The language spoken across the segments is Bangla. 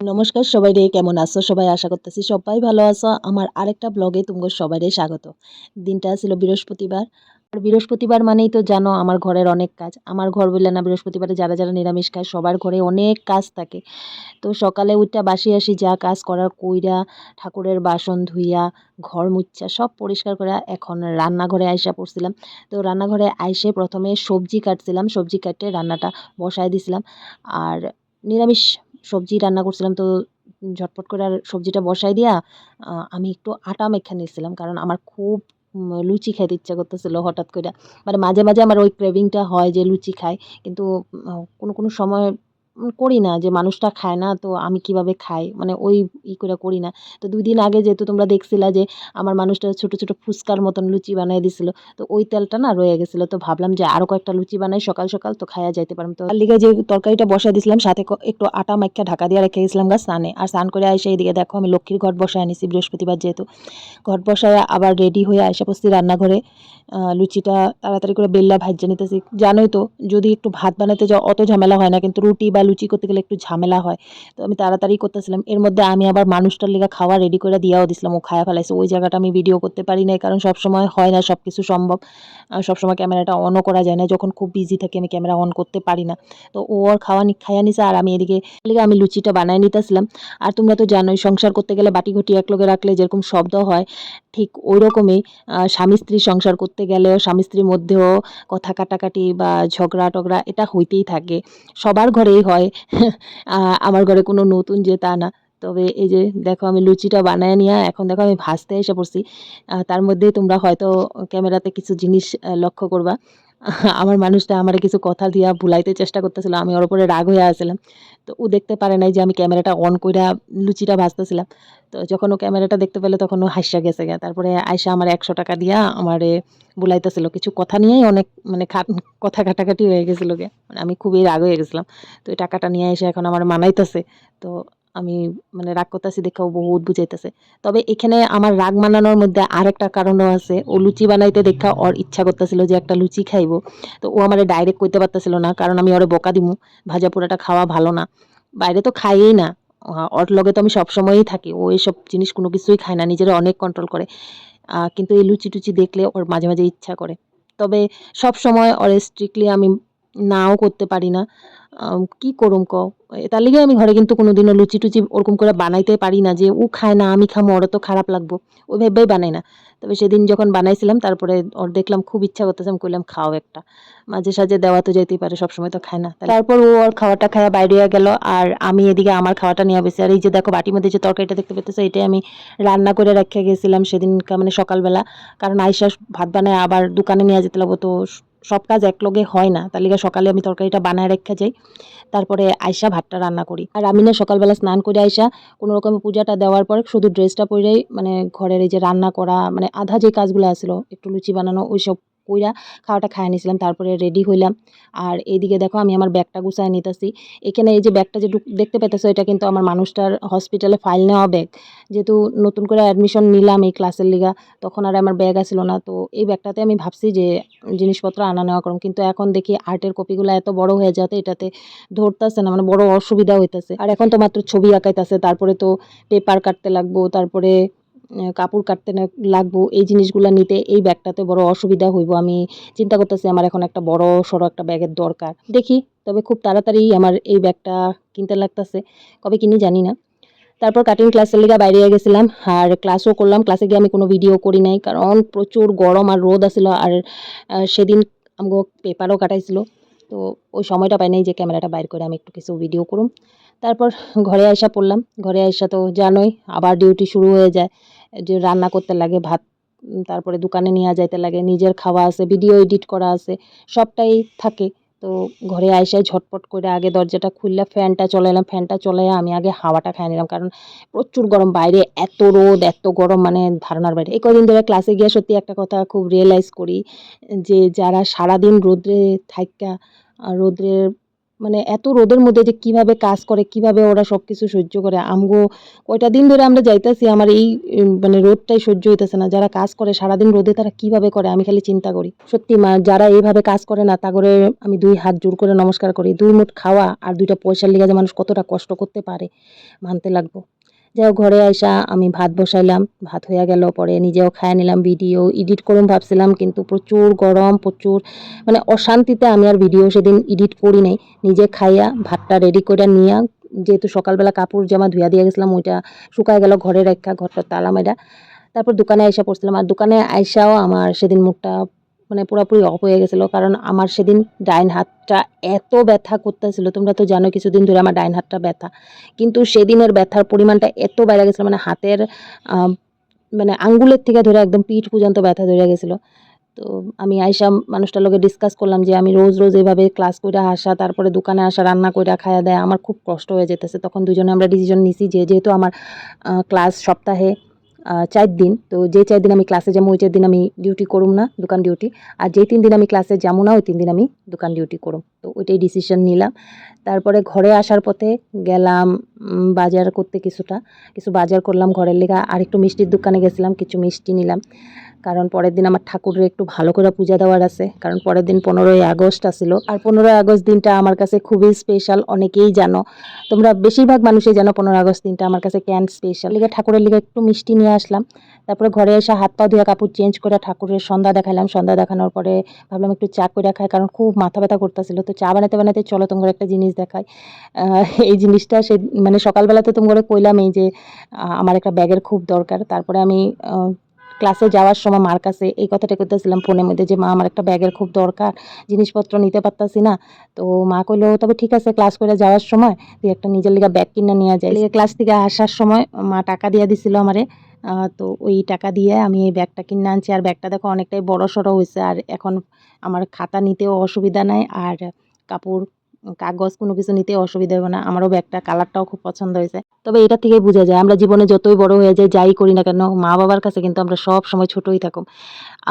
নমস্কার সবাই রে কেমন আছো? সবাই আশা করতেছি সবাই ভালো আছো। আমার আরেকটা ব্লগে তোমাকে সবাই রে স্বাগত। দিনটা ছিল বৃহস্পতিবার। আর বৃহস্পতিবার মানেই তো জানো আমার ঘরের অনেক কাজ। আমার ঘর বললে না, বৃহস্পতিবারে যারা যারা নিরামিষ খায়, সবার ঘরে অনেক কাজ থাকে। তো সকালে উঠটা বাসি আসি, যা কাজ করার কইরা, ঠাকুরের বাসন ধুইয়া, ঘর মুচ্ছা, সব পরিষ্কার করে এখন রান্নাঘরে আইসা পড়ছিলাম। তো রান্নাঘরে আইসে প্রথমে সবজি কাটছিলাম। সবজি কাটতে রান্নাটা বসায় দিছিলাম। আর নিরামিষ সবজি রান্না করছিলাম তো ঝটপট করে আর সবজিটা বসাই দিয়া আমি একটু আটা মেখে নিয়েছিলাম কারণ আমার খুব লুচি খাইতে ইচ্ছা করতেছিল হঠাৎ করে মানে মাঝে মাঝে আমার ওই ক্রেভিংটা হয় যে লুচি খাই। কিন্তু কোনো কোনো সময় করি না যে মানুষটা খায় না, তো আমি কীভাবে খাই? মানে ওই ই করে করি না। তো দুই দিন আগে যেহেতু তোমরা দেখছিলা যে আমার মানুষটা ছোট ছোট ফুচকার মতন লুচি বানিয়ে দিছিল, তো ওই তেলটা না রয়ে গেছিল। তো ভাবলাম যে আরও কয়েকটা লুচি বানাই, সকাল সকাল তো খাইয়া যাইতে পারলাম তো লিগে যে তরকারিটা বসাই দিয়েছিলাম সাথে একটু আটা মাখা ঢাকা দিয়ে রেখে গেছিলাম গা স্নানে। আর স্নান করে আইসে এইদিকে দেখো, আমি লক্ষ্মীর ঘট বসায় আনিছি বৃহস্পতিবার যেহেতু। ঘট বসায় আবার রেডি হয়ে আইসা পড়ছি রান্নাঘরে। লুচিটা তাড়াতাড়ি করে বেল্লা ভাজ্যে নিতেছি। জানোই তো, যদি একটু ভাত বানাতে যাও, অত ঝামেলা হয় না। কিন্তু রুটি বা লুচি করতে গেলে একটু ঝামেলা হয়। তো আমি তাড়াতাড়ি করতেছিলাম। এর মধ্যে আমি আবার মানুষটার লেগে খাওয়া রেডি করে দিয়াও দিছিলাম। ও খায়া ফেলাইছে। ওই জায়গাটা আমি ভিডিও করতে পারি না কারণ সবসময় হয় না সব কিছু সম্ভব সবসময় ক্যামেরাটা অনও করা যায় না। যখন খুব বিজি থাকি আমি ক্যামেরা অন করতে পারি না। তো ও আর খাওয়া নি খাইয়া নিছে আর আমি এদিকে লেগে আমি লুচিটা বানায় নিতেছিলাম। আর তোমরা তো জানোই সংসার করতে গেলে বাটি ঘটি এক লগে রাখলে যেরকম শব্দ হয়, ঠিক ওই রকমই স্বামী স্ত্রী সংসার করতে গেলেও, স্বামী স্ত্রীর মধ্যেও কথা কাটাকাটি বা ঝগড়া টগড়া এটা হইতেই থাকে। সবার ঘরেই হয়। আমার ঘরে কোনো নতুন যে তা না। তবে এই যে দেখো আমি লুচিটা বানায় নিয়ে, এখন দেখো আমি ভাজতে এসে পড়ছি। তার মধ্যেই তোমরা হয়তো ক্যামেরাতে কিছু জিনিস লক্ষ্য করবা। আমার মানুষটা আমার কিছু কথা দিয়া ভুলাইতে চেষ্টা করতেছিল, আমি ওর উপরে রাগ হয়ে আসছিলাম তো ও দেখতে পারে নাই যে আমি ক্যামেরাটা অন করে লুচিটা ভাজতেছিলাম। তো যখন ও ক্যামেরাটা দেখতে পেলে, তখন ও হাসা গেছে গা। তারপরে আয়সা আমার একশো টাকা দিয়া আমারে বুলাইতেছিল। কিছু কথা নিয়েই অনেক মানে কথা কাটাকাটি হয়ে গেছিল গে। মানে আমি খুবই রাগ হয়ে গেছিলাম। তো ওই টাকাটা নিয়ে এসে এখন আমার মানাইতেছে। তো আমি মানে রাগ করতেছি দেখেও বহুত বুঝাইতেছে। তবে এখানে আমার রাগ মানানোর মধ্যে আরেকটা কারণও আছে। ও লুচি বানাইতে দেখা ওর ইচ্ছা করতেছিল যে একটা লুচি খাইবো। তো ও আমার ডাইরেক্ট কইতে পারতেছিল না, কারণ আমি ওরে বকা দিমু। ভাজা পোড়াটা খাওয়া ভালো না। বাইরে তো খাইয়েই না। ওর লগে তো আমি সবসময়ই থাকি। ও এসব জিনিস কোনো কিছুই খায় না, নিজেরা অনেক কন্ট্রোল করে। কিন্তু এই লুচি টুচি দেখলে ওর মাঝে মাঝে ইচ্ছা করে। তবে সব সময় ওর স্ট্রিক্টলি আমি নাও করতে পারি না। কি করুম ক তার লিগে আমি ঘরে কিন্তু কোনোদিনও লুচি টুচি ওরকম করে বানাইতে পারি না যে, ও খায় না, আমি খামো ওরা তো খারাপ লাগবো। ওই ভেবেই বানাই না। তবে সেদিন যখন বানাইছিলাম, তারপরে ওর দেখলাম খুব ইচ্ছা করতেছে, আমি কইলাম, খাও একটা। মাঝে সাঝে দেওয়া তো যেতেই পারে, সবসময় তো খায় না। তারপর ও ওর খাওয়াটা খাওয়া বাইরে গেল, আর আমি এদিকে আমার খাওয়াটা নিয়ে বেশি আর এই যে দেখো, বাটির মধ্যে যে তরকারিটা দেখতে পেতেছো এটাই আমি রান্না করে রেখে গেছিলাম সেদিন মানে সকালবেলা। কারণ আইসা ভাত বানায়, আবার দোকানে নিয়ে যেতে লাগবো, তো সব কাজ একলগে হয় না। তার সকালে আমি তরকারিটা বানায় রেখে যাই। তারপরে আয়সা ভাতটা রান্না করি। আর আমি না সকালবেলা স্নান করে আয়সা কোনো রকম পূজাটা দেওয়ার পর শুধু ড্রেসটা পরেই মানে ঘরের এই যে রান্না করা মানে আধা যে কাজগুলো আসলো একটু লুচি বানানো, ওইসব কইরা খাওয়াটা খাইয়ে নিয়েছিলাম তারপরে রেডি হইলাম। আর এইদিকে দেখো আমি আমার ব্যাগটা গুছায় নিতেছি। এখানে এই যে ব্যাগটা যে দেখতে পেতেছো এটা কিন্তু আমার মানুষটার হসপিটালে ফাইল নেওয়া ব্যাগ। যেহেতু নতুন করে অ্যাডমিশন নিলাম এই ক্লাসের লিগা, তখন আর আমার ব্যাগ আসলো না। তো এই ব্যাগটাতে আমি ভাবছি যে জিনিসপত্র আনা নেওয়া করুন কিন্তু এখন দেখি আর্টের কপিগুলো এত বড় হয়ে যাতে এটাতে ধরতেছে না মানে বড় অসুবিধা হইতেছে। আর এখন তো মাত্র ছবি আঁকাইতেছে, তারপরে তো পেপার কাটতে লাগবো, তারপরে কাপড় কাটতে লাগবো, এই জিনিসগুলো নিতে এই ব্যাগটাতে বড় অসুবিধা হইব। আমি চিন্তা করতেছি আমার এখন একটা বড়, সড়ো একটা ব্যাগের দরকার। দেখি, তবে খুব তাড়াতাড়ি আমার এই ব্যাগটা কিনতে লাগতেছে, কবে কিনি জানি না। তারপর কাটিং ক্লাসের লিগা বাইরে গেছিলাম, আর ক্লাসও করলাম। ক্লাসে গিয়ে আমি কোনো ভিডিও করি নাই, কারণ প্রচুর গরম আর রোদ আসছিল আর সেদিন আমাকে পেপারও কাটাইছিল। তো ওই সময়টা পাই নাই যে ক্যামেরাটা বাইর করে আমি একটু কিছু ভিডিও করুম। তারপর ঘরে আসা পড়লাম। ঘরে আসা তো জানোই, আবার ডিউটি শুরু হয়ে যায়। যে রান্না করতে লাগে, ভাত তারপরে দোকানে নিয়ে যাইতে লাগে, নিজের খাওয়া আছে ভিডিও এডিট করা আছে, সবটাই থাকে। তো ঘরে আইসাই ঝটপট করে আগে দরজাটা খুললে ফ্যানটা চলাইলাম, ফ্যানটা চলাই আমি আগে হাওয়াটা খাই নিলাম। কারণ প্রচুর গরম, বাইরে এত রোদ, এত গরম মানে ধারণার বাইরে। এই কদিন ধরে ক্লাসে গিয়ে সত্যি একটা কথা খুব রিয়েলাইজ করি যে, যারা সারাদিন রোদ্রে থাইকা, রোদ্রের মানে এত রোদের মধ্যে যে কীভাবে কাজ করে, কীভাবে ওরা সব কিছু সহ্য করে। আমগো কয়টা দিন ধরে আমরা যাইতাছি, আমার এই মানে রোদটাই সহ্য হইতেছে না। যারা কাজ করে সারাদিন রোদে তারা কীভাবে করে, আমি খালি চিন্তা করি। সত্যি মা, যারা এইভাবে কাজ করে না, তা করে আমি দুই হাত জোর করে নমস্কার করি। দুই মুঠ খাওয়া আর দুইটা পয়সার লিগে যে মানুষ কতটা কষ্ট করতে পারে, মানতে লাগবো। হোক ঘরে আইসা আমি ভাত বসাইলাম, ভাত হইয়া গেল, পরে নিজেও খায় নিলাম ভিডিও, এডিট করুম ভাবছিলাম, কিন্তু প্রচুর গরম, প্রচুর মানে অশান্তিতে আমি আর ভিডিও সেদিন এডিট করি নাই। নিজে খাইয়া ভাতটা রেডি করে নিয়া, যেহেতু সকালবেলা কাপড় জামা ধুয়া দিয়ে গেছিলাম, ওইটা শুকায় গেল ঘরে রেখা ঘরটা তালা মেরা তারপর দোকানে আইসা পড়ছিলাম, আর দোকানে আইসাও আমার সেদিন মুখটা মানে পুরোপুরি অফ হয়ে গেছিল। কারণ আমার সেদিন ডাইন হাতটা এত ব্যথা করতেছিল, তোমরা তো জানো কিছুদিন ধরে আমার ডাইন হাতটা ব্যথা। কিন্তু সেদিনের ব্যথার পরিমাণটা এত বেড়ে গেছিল মানে হাতের মানে আঙ্গুলের থেকে ধরে একদম পিঠ পর্যন্ত ব্যথা ধরে গেছিল। তো আমি আইসা মানুষটার লোকে ডিসকাস করলাম যে আমি রোজ রোজ এইভাবে ক্লাস করে আসা, তারপরে দোকানে আসা, রান্না করে খাওয়া দেয়, আমার খুব কষ্ট হয়ে যেতেছে। তখন দুজনে আমরা ডিসিশন নিছি যে যেহেতু আমার ক্লাস সপ্তাহে চার দিন। তো যে চার দিন আমি ক্লাসে যাব, ওই চার দিন আমি ডিউটি করুম না, দোকান ডিউটি আর যেই তিন দিন আমি ক্লাসে যাব না, ওই তিন দিন আমি দোকান ডিউটি করুম। তো ওইটাই ডিসিশন নিলাম। তারপরে ঘরে আসার পথে গেলাম বাজার করতে কিছুটা। কিছু বাজার করলাম, ঘরের লেগা আর একটু মিষ্টির দোকানে গেছিলাম, কিছু মিষ্টি নিলাম। কারণ পরের দিন আমার ঠাকুরের একটু ভালো করে পূজা দেওয়ার আছে। কারণ পরের দিন পনেরোই আগস্ট আসিল। আর পনেরোই আগস্ট দিনটা আমার কাছে খুবই স্পেশাল অনেকেই জানো। তোমরা বেশিরভাগ মানুষই জানো পনেরোই আগস্ট দিনটা আমার কাছে ক্যান স্পেশাল লিগে ঠাকুরের লিগে একটু মিষ্টি নিয়ে আসলাম। তারপরে ঘরে এসে হাত পা ধুয়ে কাপড় চেঞ্জ করে ঠাকুরের সন্ধ্যা দেখালাম। সন্ধ্যা দেখানোর পরে ভাবলাম একটু চা করে খাই, কারণ খুব মাথা ব্যথা করতেছিল। তো চা বানাতে বানাতে চলো তোমার একটা জিনিস দেখাই আহ, এই জিনিসটা সে মানে সকালবেলা তো তোমার কইলাম এই যে আমার একটা ব্যাগের খুব দরকার। তারপরে আমি ক্লাসে যাওয়ার সময় মার কাছে এই কথাটা করতেছিলাম ফোনের মধ্যে যে মা আমার একটা ব্যাগের খুব দরকার জিনিসপত্র নিতে পারতাছি না। তো মা কইলো তবে ঠিক আছে ক্লাস করে যাওয়ার সময় তুই একটা নিজের লিগা ব্যাগ কিনে নিয়ে যাই। ক্লাস থেকে আসার সময় মা টাকা দিয়ে দিছিল আমারে। তো ওই টাকা দিয়ে আমি এই ব্যাগটা কিনে আনছি। আর ব্যাগটা দেখো অনেকটাই বড় সড়ো হয়েছে আর এখন আমার খাতা নিতেও অসুবিধা নাই। আর কাপড় কাগজ কোনো কিছু নিতে অসুবিধা হবে না। আমারও ব্যাগটা, কালারটাও খুব পছন্দ হয়েছে। তবে এটা থেকে বোঝা যায়, আমরা জীবনে যতই বড় হয়ে যাই যাই করি না কেন মা বাবার কাছে কিন্তু আমরা সব সময় ছোটই থাকুম।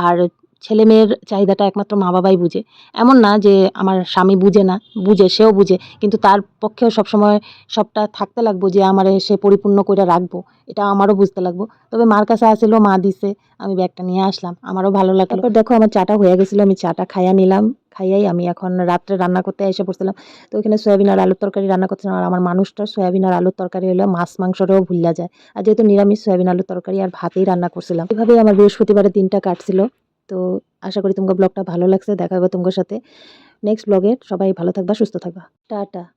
আর ছেলে মেয়ের চাহিদাটা একমাত্র মা বাবাই বুঝে। এমন না যে আমার স্বামী বুঝে না, বুঝে, সেও বুঝে, কিন্তু তার পক্ষেও সবসময় সবটা থাকতে লাগবো যে আমারে সে পরিপূর্ণ করে রাখব, এটা আমারও বুঝতে লাগবো। তবে মার কাছে আসিল, মা দিছে, আমি ব্যাগটা নিয়ে আসলাম, আমারও ভালো লাগল। তারপর দেখো আমার চাটা হয়ে গেছিল, আমি চাটা খাইয়া নিলাম, খাইয়াই আমি এখন রাত্রে রান্না করতে এসে পড়ছিলাম। তো ওখানে সয়াবিন আর আলুর তরকারি রান্না করছিলাম, আর আমার মানুষটা সয়াবিন আর আলুর তরকারি হলো মাছ মাংসটাও ভুলা যায়। আর যেহেতু নিরামিষ সয়াবিন আলুর তরকারি আর ভাতেই রান্না করছিলাম। এভাবেই আমার বৃহস্পতিবারের দিনটা কাটছিল। তো আশা করি তোমার ব্লগটা ভালো লাগছে, দেখা হবে তোমার সাথে। নেক্সট ব্লগে সবাই ভালো থাকবা, সুস্থ থাকবা। টাটা।